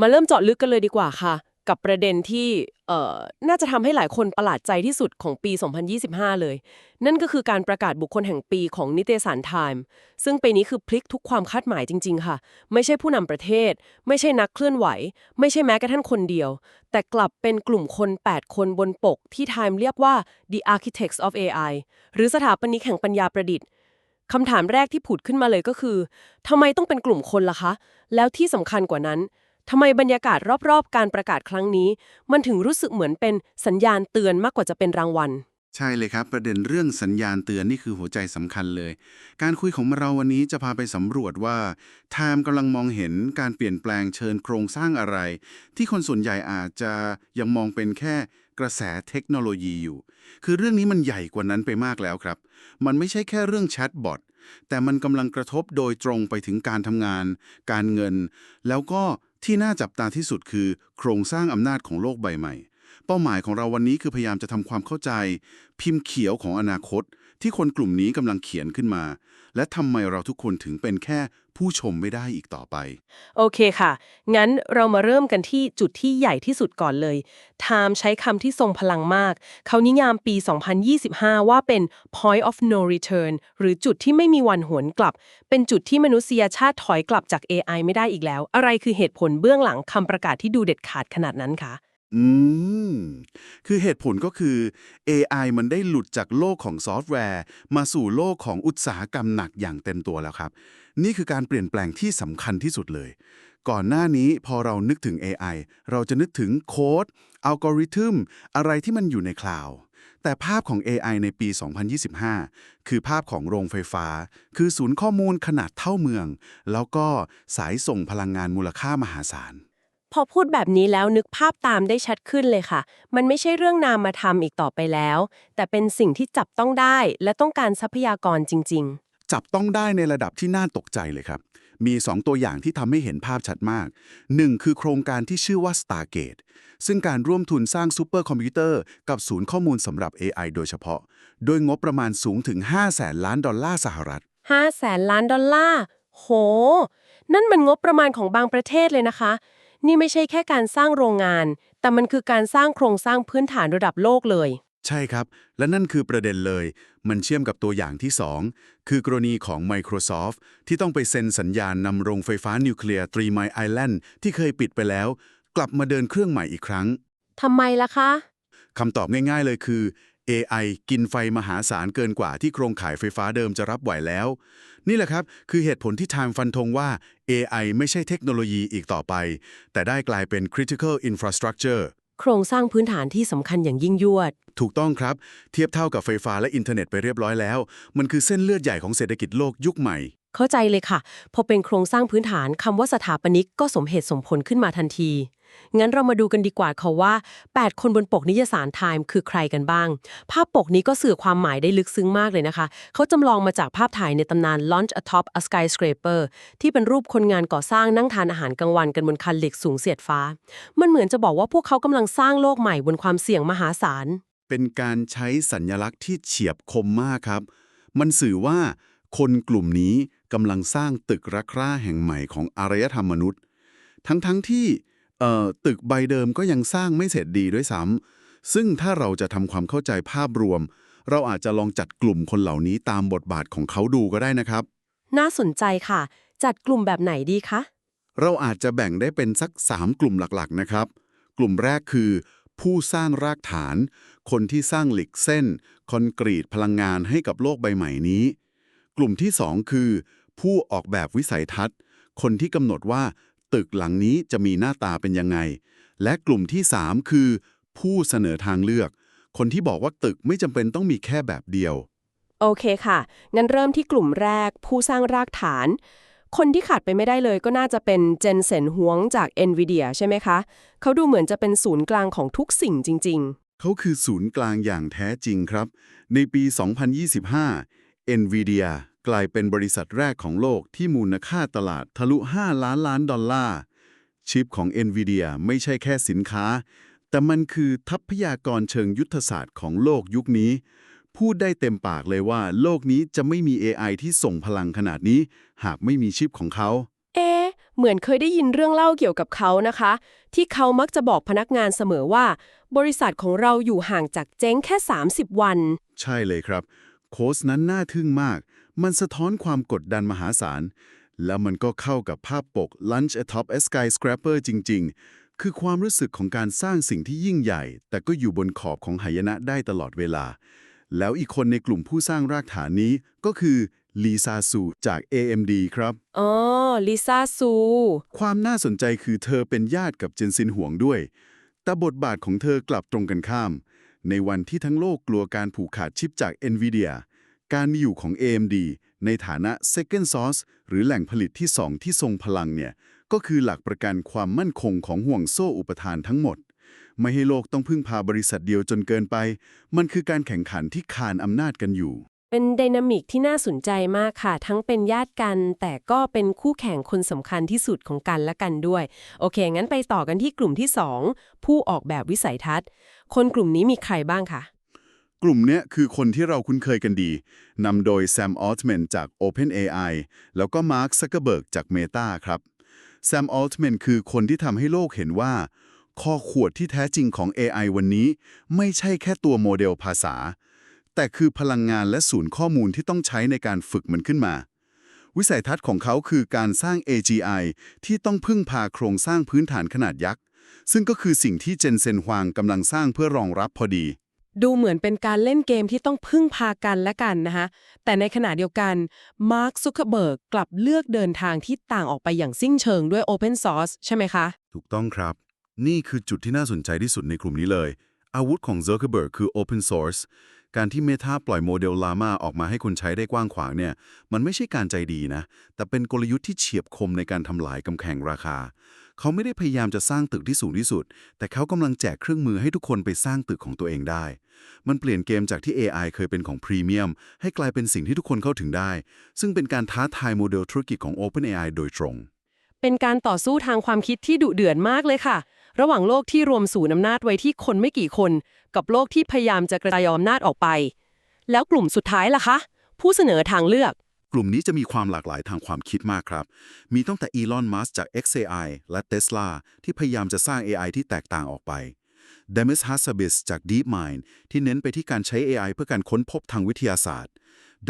มาเริ่มเจาะลึกกันเลยดีกว่าค่ะ กับประเด็นที่เอ่อน่าจะทำให้หลายคนประหลาดใจที่สุดของปี 2025 เลย นั่นก็คือการประกาศบุคคลแห่งปีของนิตยสาร Time ซึ่งปีนี้คือพลิกทุกความคาดหมายจริง ๆ ค่ะ ไม่ใช่ผู้นำประเทศ ไม่ใช่นักเคลื่อนไหว ไม่ใช่แม้กระทั่งคนเดียว แต่กลับเป็นกลุ่มคน 8 คนบนปกที่ Time เรียกว่า the architects of AI หรือสถาปนิกแห่งปัญญาประดิษฐ์คำถามแรกที่ผุดขึ้นมาเลยก็คือทำไมต้องเป็นกลุ่มคนล่ะคะ แล้วที่สำคัญกว่านั้น ทำไมบรรยากาศรอบๆ การประกาศครั้งนี้ มันถึงรู้สึกเหมือนเป็นสัญญาณเตือนมากกว่าจะเป็นรางวัล ใช่เลยครับ ประเด็นเรื่องสัญญาณเตือนนี่คือหัวใจสำคัญเลย การคุยของเราวันนี้จะพาไปสำรวจว่าไทม์กำลังมองเห็นการเปลี่ยนแปลงเชิญโครงสร้างอะไร ที่คนส่วนใหญ่อาจจะยังมองเป็นแค่กระแสเทคโนโลยีอยู่ คือเรื่องนี้มันใหญ่กว่านั้นไปมากแล้วครับ มันไม่ใช่แค่เรื่องแชทบอทแต่มันกำลังกระทบโดยตรงไปถึงการทำงาน การเงิน แล้วก็ ที่น่าจับตาที่สุดคือ โครงสร้างอำนาจของโลกใบใหม่ เป้าหมายของเราวันนี้คือพยายามจะทำความเข้าใจ พิมพ์เขียวของอนาคต ที่คนกลุ่มนี้กำลังเขียนขึ้นมา และทำไมเราทุกคนถึงเป็นแค่ ผู้ชมไม่ได้อีกต่อไป โอเคค่ะ งั้นเรามาเริ่มกันที่จุดที่ใหญ่ที่สุดก่อนเลย Time ใช้คำที่ทรงพลังมาก เขานิยามปี 2025 ว่าเป็น point of no return หรือจุดที่ไม่มีวันหวนกลับ เป็นจุดที่มนุษยชาติถอยกลับจาก AI ไม่ได้อีกแล้ว อะไรคือเหตุผลเบื้องหลังคำประกาศที่ดูเด็ดขาดขนาดนั้นคะอืม คือเหตุผลก็คือ AI มันได้หลุดจากโลกของซอฟต์แวร์ มาสู่โลกของอุตสาหกรรมหนักอย่างเต็มตัวแล้วครับ นี่คือการเปลี่ยนแปลงที่สำคัญที่สุดเลย ก่อนหน้านี้พอเรานึกถึง AI เราจะนึกถึงโค้ดอัลกอริทึมอะไรที่มันอยู่ในคลาวด์แต่ภาพของ AI ในปี 2025 คือภาพของโรงไฟฟ้า คือศูนย์ข้อมูลขนาดเท่าเมือง แล้วก็สายส่งพลังงานมูลค่ามหาศาล พอพูดแบบนี้แล้วนึกภาพตามได้ชัดขึ้นเลยค่ะ มันไม่ใช่เรื่องนามมาทำอีกต่อไปแล้ว แต่เป็นสิ่งที่จับต้องได้และต้องการทรัพยากรจริง ๆ จับต้องได้ในระดับที่น่าตกใจเลยครับ มี 2 ตัวอย่างที่ทำให้เห็นภาพชัดมาก 1 คือโครงการที่ชื่อว่า Stargate ซึ่งการร่วมทุนสร้างซูเปอร์คอมพิวเตอร์กับศูนย์ข้อมูลสำหรับ AI โดยเฉพาะ โดยงบประมาณสูงถึง5แสนล้านดอลลาร์สหรัฐๆ5แสนล้านดอลลาร์ โห นั่นมันงบประมาณของบางประเทศเลยนะคะ นี่ไม่ใช่แค่การสร้างโรงงาน แต่มันคือการสร้างโครงสร้างพื้นฐานระดับโลกเลย ใช่ครับ และนั่นคือประเด็นเลย มันเชื่อมกับตัวอย่างที่ 2 คือกรณีของ Microsoft ที่ต้องไปเซ็นสัญญาณนำโรงไฟฟ้านิวเคลียร์ Three Mile Island ที่เคยปิดไปแล้ว กลับมาเดินเครื่องใหม่อีกครั้งทำไมล่ะคะคำตอบง่ายๆเลยคือ AI กินไฟมหาศาลเกินกว่าที่โครงข่ายไฟฟ้าเดิมจะรับไหวแล้ว นี่แหละครับ คือเหตุผลที่ Time ฟันธงว่า AI ไม่ใช่เทคโนโลยีอีกต่อไป แต่ได้กลายเป็น critical infrastructure โครงสร้างพื้นฐานที่สำคัญอย่างยิ่งยวด ถูกต้องครับ เทียบเท่ากับไฟฟ้าและอินเทอร์เน็ตไปเรียบร้อยแล้ว มันคือเส้นเลือดใหญ่ของเศรษฐกิจโลกยุคใหม่ เข้าใจเลยค่ะ พอเป็นโครงสร้างพื้นฐานคำว่าสถาปนิกก็สมเหตุสมผลขึ้นมาทันที งั้นเรามาดูกันดีกว่าค่ะว่า 8 คนบนปกนิยสาร Time คือใครกันบ้าง ภาพปกนี้ก็สื่อความหมายได้ลึกซึ้งมากเลยนะคะ เขาจำลองมาจากภาพถ่ายในตำนาน Launch Atop a Skyscraper ที่เป็นรูปคนงานก่อสร้างนั่งทานอาหารกลางวันกันบนคันเหล็กสูงเสียดฟ้า มันเหมือนจะบอกว่าพวกเขากำลังสร้างโลกใหม่บนความเสี่ยงมหาศาล เป็นการใช้สัญญลักษณ์ที่เฉียบคมมากครับ มันสื่อว่าคนกลุ่มนี้ กำลังสร้างตึกรักร่าแห่งใหม่ของอารยธรรมมนุษย์ ทั้งๆทที่เอ่อตึกใบเดิมก็ยังสร้างไม่เสร็จดีด้วยซ้ำซึ่งถ้าเราจะทำความเข้าใจภาพรวม เราอาจจะลองจัดกลุ่มคนเหล่านี้ตามบทบาทของเขาดูก็ได้นะครับ น่าสนใจค่ะ จัดกลุ่มแบบไหนดีคะ เราอาจจะแบ่งได้เป็นสัก 3 กลุ่มหลักๆนะครับ กลุ่มแรกคือ ผู้สร้างรากฐาน คนที่สร้างเหล็กเส้น คอนกรีตพลังงานให้กับโลกใบใหม่นี้ กลุ่มที่ 2 คือ ผู้ออกแบบวิสัยทัศน์ คนที่กำหนดว่า ตึกหลังนี้จะมีหน้าตาเป็นยังไง และกลุ่มที่ 3 คือ ผู้เสนอทางเลือก คนที่บอกว่าตึกไม่จำเป็นต้องมีแค่แบบเดียว โอเคค่ะ งั้นเริ่มที่กลุ่มแรก ผู้สร้างรากฐาน คนที่ขาดไปไม่ได้เลยก็น่าจะเป็นเจนเซนฮวงจาก NVIDIA ใช่ไหมคะ เขาดูเหมือนจะเป็นศูนย์กลางของทุกสิ่งจริงเขาคือศูนย์กลางอย่างแท้จริงครับ ในปี 2025 NVIDIA กลายเป็นบริษัทแรกของโลกที่มูลค่าตลาดทะลุ 5 ล้านล้านดอลลาร์ ชิปของ NVIDIA ไม่ใช่แค่สินค้า แต่มันคือทรัพยากรเชิงยุทธศาสตร์ของโลกยุคนี้ พูดได้เต็มปากเลยว่า โลกนี้จะไม่มี AI ที่ส่งพลังขนาดนี้ หากไม่มีชิปของเขาๆเอ๊ะเหมือนเคยได้ยินเรื่องเล่าเกี่ยวกับเขานะคะ ที่เขามักจะบอกพนักงานเสมอว่า บริษัทของเราอยู่ห่างจากเจ๊งแค่ 30 วัน ใช่เลยครับ โค้ชนั้นน่าทึ่งมาก มันสะท้อนความกดดันมหาศาล แล้วมันก็เข้ากับภาพปก Lunch atop a skyscraper จริง ๆ คือความรู้สึกของการสร้างสิ่งที่ยิ่งใหญ่ แต่ก็อยู่บนขอบของหายนะได้ตลอดเวลา แล้วอีกคนในกลุ่มผู้สร้างรากฐานนี้ก็คือลีซาซูจาก AMD ครับ อ๋อลิซ่าซู ความน่าสนใจคือเธอเป็นญาติกับเจนซินห่วงด้วย แต่บทบาทของเธอกลับตรงกันข้าม ในวันที่ทั้งโลกกลัวการผูกขาดชิปจาก NVIDIA การมีอยู่ของ AMD ในฐานะ second source หรือแหล่งผลิตที่ 2 ที่ทรงพลังเนี่ยก็คือหลักประกันความมั่นคงของห่วงโซ่อุปทานทั้งหมด ไม่ให้โลกต้องพึ่งพาบริษัทเดียวจนเกินไป มันคือการแข่งขันที่คานอำนาจกันอยู่ เป็นไดนามิกที่น่าสนใจมากค่ะ ทั้งเป็นญาติกัน แต่ก็เป็นคู่แข่งคนสำคัญที่สุดของกันและกันด้วย โอเค งั้นไปต่อกันที่กลุ่มที่ 2 ผู้ออกแบบวิสัยทัศน์ คนกลุ่มนี้มีใครบ้างคะ กลุ่มเนี้ยคือคนที่เราคุ้นเคยกันดี นำโดยแซมออ t แมนจาก OpenAI แล้วก็มาร์คซักเกอร์เบิร์กจาก Meta ครับแซมออ t แมนคือคนที่ทำให้โลกเห็นว่า ข้อขวดที่แท้จริงของ AI วันนี้ ไม่ใช่แค่ตัวโมเดลภาษา แต่คือพลังงานและศูนย์ข้อมูลที่ต้องใช้ในการฝึกมันขึ้นมา วิสัยทัศน์ของเขาคือการสร้าง AGI ที่ต้องพึ่งพาโครงสร้างพื้นฐานขนาดยักษ์ ซึ่งก็คือสิ่งที่เจนเซนฮวางกำลังสร้างเพื่อรองรับพอดี ดูเหมือนเป็นการเล่นเกมที่ต้องพึ่งพากันและกันนะคะแต่ในขณะเดียวกันมาร์คซุกเคเบิร์กกลับเลือกเดินทางที่ต่างออกไปอย่างสิ้นเชิงด้วย Open Source ใช่ไหมคะ ถูกต้องครับ นี่คือจุดที่น่าสนใจที่สุดในกลุ่มนี้เลย อาวุธของ Zuckerberg คือ Open Source การที่ Meta ปล่อยโมเดล Llama ออกมาให้คนใช้ได้กว้างขวางเนี่ย มันไม่ใช่การใจดีนะ แต่เป็นกลยุทธ์ที่เฉียบคมในการทำลายกำแพงราคา เขาไม่ได้พยายามจะสร้างตึกที่สูงที่สุด แต่เขากำลังแจกเครื่องมือให้ทุกคนไปสร้างตึกของตัวเองได้ มันเปลี่ยนเกมจากที่ AI เคยเป็นของพรีเมียมให้กลายเป็นสิ่งที่ทุกคนเข้าถึงได้ ซึ่งเป็นการท้าทายโมเดลธุรกิจของ OpenAI โดยตรง เป็นการต่อสู้ทางความคิดที่ดุเดือดมากเลยค่ะ ระหว่างโลกที่รวมศูนย์อำนาจไว้ที่คนไม่กี่คน กับโลกที่พยายามจะกระจายอำนาจออกไป แล้วกลุ่มสุดท้ายล่ะคะ ผู้เสนอทางเลือก กลุ่มนี้จะมีความหลากหลายทางความคิดมากครับ มีตั้งแต่อีลอน มัสจาก XAI และ Tesla ที่พยายามจะสร้าง AI ที่แตกต่างออกไป d e m i s Hassabis จาก DeepMind ที่เน้นไปที่การใช้ AI เพื่อการค้นพบทางวิทยาศาสตร์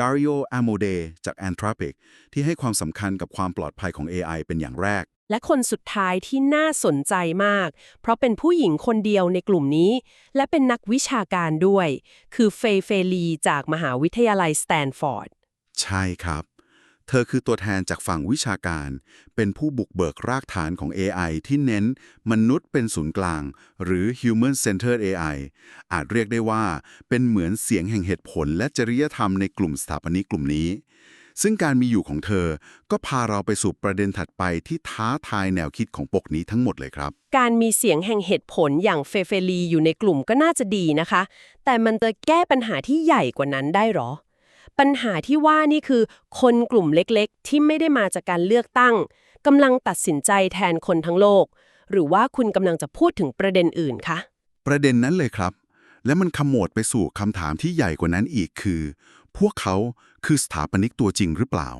Dario Amode จาก Anthropic ที่ให้ความสำคัญกับความปลอดภัยของ AI เป็นอย่างแรก และคนสุดท้ายที่น่าสนใจมาก เพราะเป็นผู้หญิงคนเดียวในกลุ่มนี้ และเป็นนักวิชาการด้วย คือเฟย์เฟลีจากมหาวิทยาลัยสแตนฟอร์ด ใช่ครับ เธอคือตัวแทนจากฝั่งวิชาการ เป็นผู้บุกเบิกรากฐานของ AI ที่เน้นมนุษย์เป็นศูนย์กลาง หรือ Human Centered AI อาจเรียกได้ว่าเป็นเหมือนเสียงแห่งเหตุผลและจริยธรรมในกลุ่มสถาปนิกกลุ่มนี้ซึ่งการมีอยู่ของเธอก็พาเราไปสู่ประเด็นถัดไปที่ท้าทายแนวคิดของปกนี้ทั้งหมดเลยครับ การมีเสียงแห่งเหตุผลอย่างเฟเฟลีอยู่ในกลุ่มก็น่าจะดีนะคะ แต่มันจะแก้ปัญหาที่ใหญ่กว่านั้นได้หรอ ปัญหาที่ว่านี่คือ คนกลุ่มเล็กๆ ที่ไม่ได้มาจากการเลือกตั้งกำลังตัดสินใจแทนคนทั้งโลก หรือว่าคุณกำลังจะพูดถึงประเด็นอื่นคะประเด็นนั้นเลยครับ และมันขมวดไปสู่คำถามที่ใหญ่กว่านั้นอีกคือ พวกเขาคือสถาปนิกตัวจริงหรือเปล่า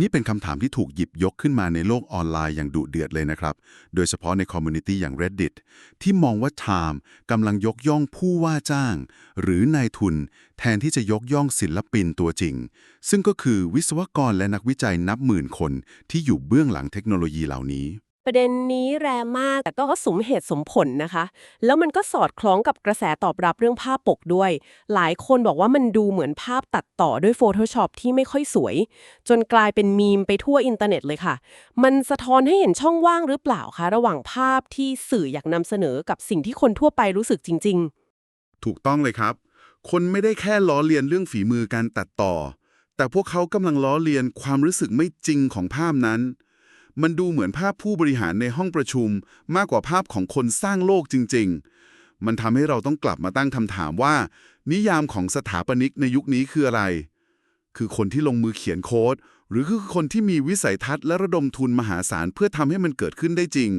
นี่เป็นคำถามที่ถูกหยิบยกขึ้นมาในโลกออนไลน์อย่างดุเดือดเลยนะครับ โดยเฉพาะในคอมมูนิตี้อย่าง Reddit ที่มองว่า Time กำลังยกย่องผู้ว่าจ้าง หรือนายทุน แทนที่จะยกย่องศิลปินตัวจริง ซึ่งก็คือวิศวกรและนักวิจัยนับหมื่นคนที่อยู่เบื้องหลังเทคโนโลยีเหล่านี้ ประเด็นนี้แรงมากแต่ก็สมเหตุสมผลนะคะ แล้วมันก็สอดคล้องกับกระแสตอบรับเรื่องภาพปกด้วย หลายคนบอกว่ามันดูเหมือนภาพตัดต่อด้วย Photoshop ที่ไม่ค่อยสวย จนกลายเป็นมีมไปทั่วอินเทอร์เน็ตเลยค่ะ มันสะท้อนให้เห็นช่องว่างหรือเปล่าคะระหว่างภาพที่สื่ออยากนำเสนอกับสิ่งที่คนทั่วไปรู้สึกจริงถูกต้องเลยครับ คนไม่ได้แค่ล้อเลียนเรื่องฝีมือการตัดต่อ แต่พวกเขากำลังล้อเลียนความรู้สึกไม่จริงของภาพนั้น มันดูเหมือนภาพผู้บริหารในห้องประชุม มากกว่าภาพของคนสร้างโลกจริง ๆ มันทำให้เราต้องกลับมาตั้งคำถามว่า นิยามของสถาปนิกในยุคนี้คืออะไร คือคนที่ลงมือเขียนโค้ด หรือคือคนที่มีวิสัยทัศน์และระดมทุนมหาศาลเพื่อทำให้มันเกิดขึ้นได้จริง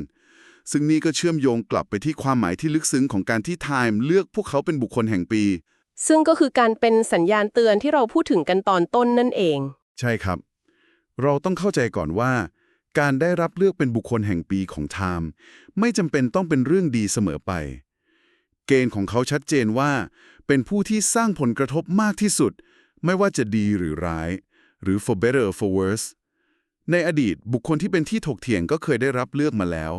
ซึ่งนี่ก็เชื่อมโยงกลับไปที่ความหมายที่ลึกซึ้งของการที่ Time เลือกพวกเขาเป็นบุคคลแห่งปีๆซึ่งก็คือการเป็นสัญญาณเตือนที่เราพูดถึงกันตอนต้นนั่นเอง ใช่ครับ เราต้องเข้าใจก่อนว่า การได้รับเลือกเป็นบุคคลแห่งปีของไทม์ไม่จำเป็นต้องเป็นเรื่องดีเสมอไป เกณฑ์ของเขาชัดเจนว่า เป็นผู้ที่สร้างผลกระทบมากที่สุด ไม่ว่าจะดีหรือร้าย หรือ for better or for worse ในอดีตบุคคลที่เป็นที่ถกเถียงก็เคยได้รับเลือกมาแล้ว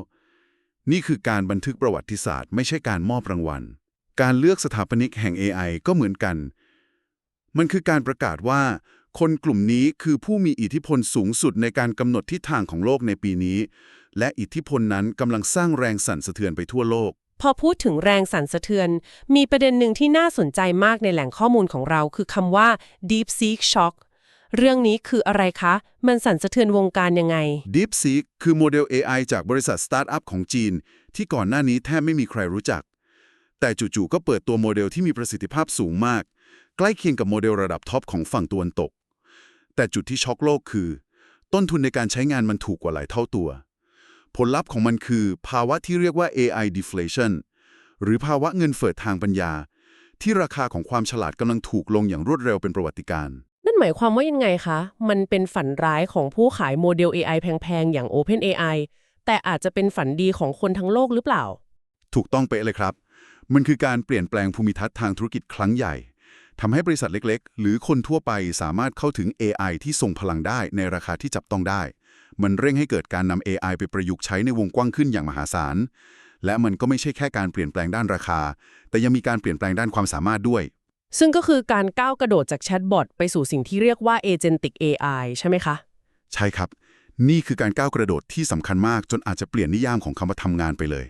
นี่คือการบันทึกประวัติศาสตร์ ไม่ใช่การมอบรางวัล การเลือกสถาปนิกแห่ง AI ก็เหมือนกัน มันคือการประกาศว่า คนกลุ่มนี้คือผู้มีอิทธิพลสูงสุดในการกำหนดทิศทางของโลกในปีนี้ และอิทธิพลนั้นกำลังสร้างแรงสั่นสะเทือนไปทั่วโลก พอพูดถึงแรงสั่นสะเทือน มีประเด็นหนึ่งที่น่าสนใจมากในแหล่งข้อมูลของเรา คือคำว่า deep seek shock เรื่องนี้คืออะไรคะ มันสั่นสะเทือนวงการยังไง DeepSeek คือโมเดล AI จากบริษัทสตาร์ทอัพของจีน ที่ก่อนหน้านี้แทบไม่มีใครรู้จัก แต่จู่ๆก็เปิดตัวโมเดลที่มีประสิทธิภาพสูงมาก ใกล้เคียงกับโมเดลระดับท็อปของฝั่งตะวันตก แต่จุดที่ช็อกโลกคือ ต้นทุนในการใช้งานมันถูกกว่าหลายเท่าตัว ผลลัพธ์ของมันคือ ภาวะที่เรียกว่า AI deflation หรือภาวะเงินเฟ้อทางปัญญา ที่ราคาของความฉลาดกำลังถูกลงอย่างรวดเร็วเป็นประวัติการณ์นั่นหมายความว่ายังไงคะ มันเป็นฝันร้ายของผู้ขายโมเดล AI แพงๆ อย่าง OpenAI แต่อาจจะเป็นฝันดีของคนทั้งโลกหรือเปล่า ถูกต้องเป๊ะเลยครับ มันคือการเปลี่ยนแปลงภูมิทัศน์ทางธุรกิจครั้งใหญ่ ทำให้บริษัทเล็กๆ หรือคนทั่วไปสามารถเข้าถึง AI ที่ทรงพลังได้ในราคาที่จับต้องได้ มันเร่งให้เกิดการนำ AI ไปประยุกต์ใช้ในวงกว้างขึ้นอย่างมหาศาล และมันก็ไม่ใช่แค่การเปลี่ยนแปลงด้านราคา แต่ยังมีการเปลี่ยนแปลงด้านความสามารถด้วย ซึ่งก็คือการก้าวกระโดดจากแชทบอทไปสู่สิ่งที่เรียกว่า Agentic AI ใช่ไหมคะ ใช่ครับ นี่คือการก้าวกระโดดที่สำคัญมากจนอาจจะเปลี่ยนนิยามของคำว่าทำงานไปเลย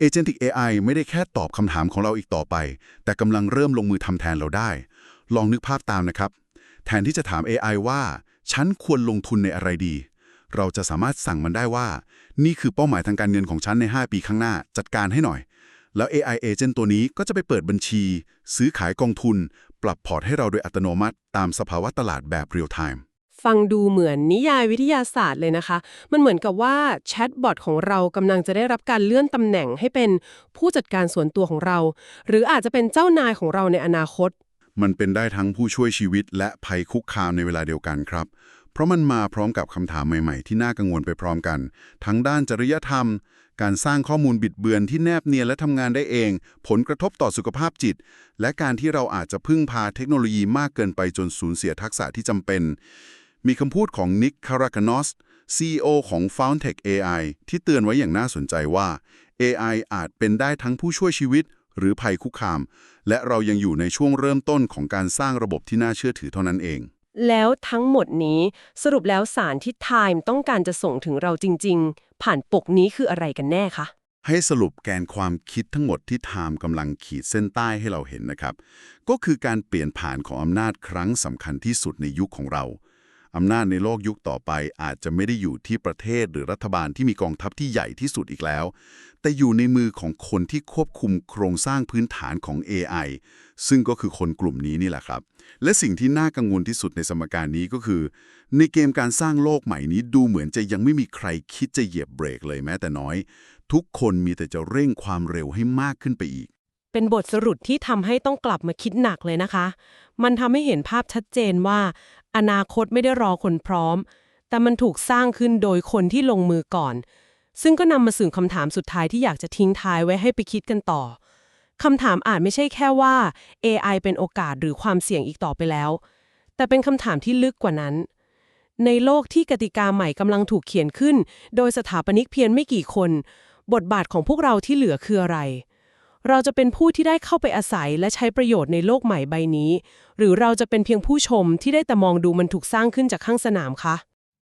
Agentic AI ไม่ได้แค่ตอบคำถามของเราอีกต่อไป แต่กำลังเริ่มลงมือทำแทนเราได้ ลองนึกภาพตามนะครับ แทนที่จะถาม AI ว่า ฉันควรลงทุนในอะไรดี เราจะสามารถสั่งมันได้ว่า นี่คือเป้าหมายทางการเงินของฉันใน 5 ปีข้างหน้า จัดการให้หน่อย แล้ว AI Agent ตัวนี้ก็จะไปเปิดบัญชี ซื้อขายกองทุน ปรับพอร์ตให้เราโดยอัตโนมัติ ตามสภาวะตลาดแบบเรียลไทม์ ฟังดูเหมือนนิยายวิทยาศาสตร์เลยนะคะ มันเหมือนกับว่าแชทบอทของเรากำลังจะได้รับการเลื่อนตำแหน่งให้เป็นผู้จัดการส่วนตัวของเรา หรืออาจจะเป็นเจ้านายของเราในอนาคต มันเป็นได้ทั้งผู้ช่วยชีวิตและภัยคุกคามในเวลาเดียวกันครับ เพราะมันมาพร้อมกับคำถามใหม่ๆ ที่น่ากังวลไปพร้อมกัน ทั้งด้านจริยธรรม การสร้างข้อมูลบิดเบือนที่แนบเนียนและทำงานได้เอง ผลกระทบต่อสุขภาพจิต และการที่เราอาจจะพึ่งพาเทคโนโลยีมากเกินไปจนสูญเสียทักษะที่จำเป็น มีคำพูดของนิกคาราคานอส CEO ของ Foundtech AI ที่เตือนไว้อย่างน่าสนใจว่า AI อาจเป็นได้ทั้งผู้ช่วยชีวิต หรือภัยคุกคาม และเรายังอยู่ในช่วงเริ่มต้นของการสร้างระบบที่น่าเชื่อถือเท่านั้นเอง แล้วทั้งหมดนี้สรุปแล้วสารที่ Time ต้องการจะส่งถึงเราจริง ๆ ผ่านปกนี้คืออะไรกันแน่คะให้สรุปแกนความคิดทั้งหมดที่ไทม์กำลังขีดเส้นใต้ให้เราเห็นนะครับ ก็คือการเปลี่ยนผ่านของอำนาจครั้งสำคัญที่สุดในยุคของเรา อำนาจในโลกยุคต่อไปอาจจะไม่ได้อยู่ที่ประเทศหรือรัฐบาลที่มีกองทัพที่ใหญ่ที่สุดอีกแล้ว แต่อยู่ในมือของคนที่ควบคุมโครงสร้างพื้นฐานของ AI ซึ่งก็คือคนกลุ่มนี้นี่แหละครับ และสิ่งที่น่ากังวลที่สุดในสมการนี้ก็คือ ในเกมการสร้างโลกใหม่นี้ดูเหมือนจะยังไม่มีใครคิดจะเหยียบเบรกเลยแม้แต่น้อย ทุกคนมีแต่จะเร่งความเร็วให้มากขึ้นไปอีกเป็นบทสรุปที่ทำให้ต้องกลับมาคิดหนักเลยนะคะ มันทำให้เห็นภาพชัดเจนว่า อนาคตไม่ได้รอคนพร้อม แต่มันถูกสร้างขึ้นโดยคนที่ลงมือก่อน ซึ่งก็นำมาสู่คำถามสุดท้ายที่อยากจะทิ้งท้ายไว้ให้ไปคิดกันต่อคำถามอาจไม่ใช่แค่ว่า AI เป็นโอกาสหรือความเสี่ยงอีกต่อไปแล้ว แต่เป็นคำถามที่ลึกกว่านั้น ในโลกที่กติกาใหม่กำลังถูกเขียนขึ้น โดยสถาปนิกเพียงไม่กี่คน บทบาทของพวกเราที่เหลือคืออะไร เราจะเป็นผู้ที่ได้เข้าไปอาศัยและใช้ประโยชน์ในโลกใหม่ใบนี้ หรือเราจะเป็นเพียงผู้ชมที่ได้แต่มองดูมันถูกสร้างขึ้นจากข้างสนามคะ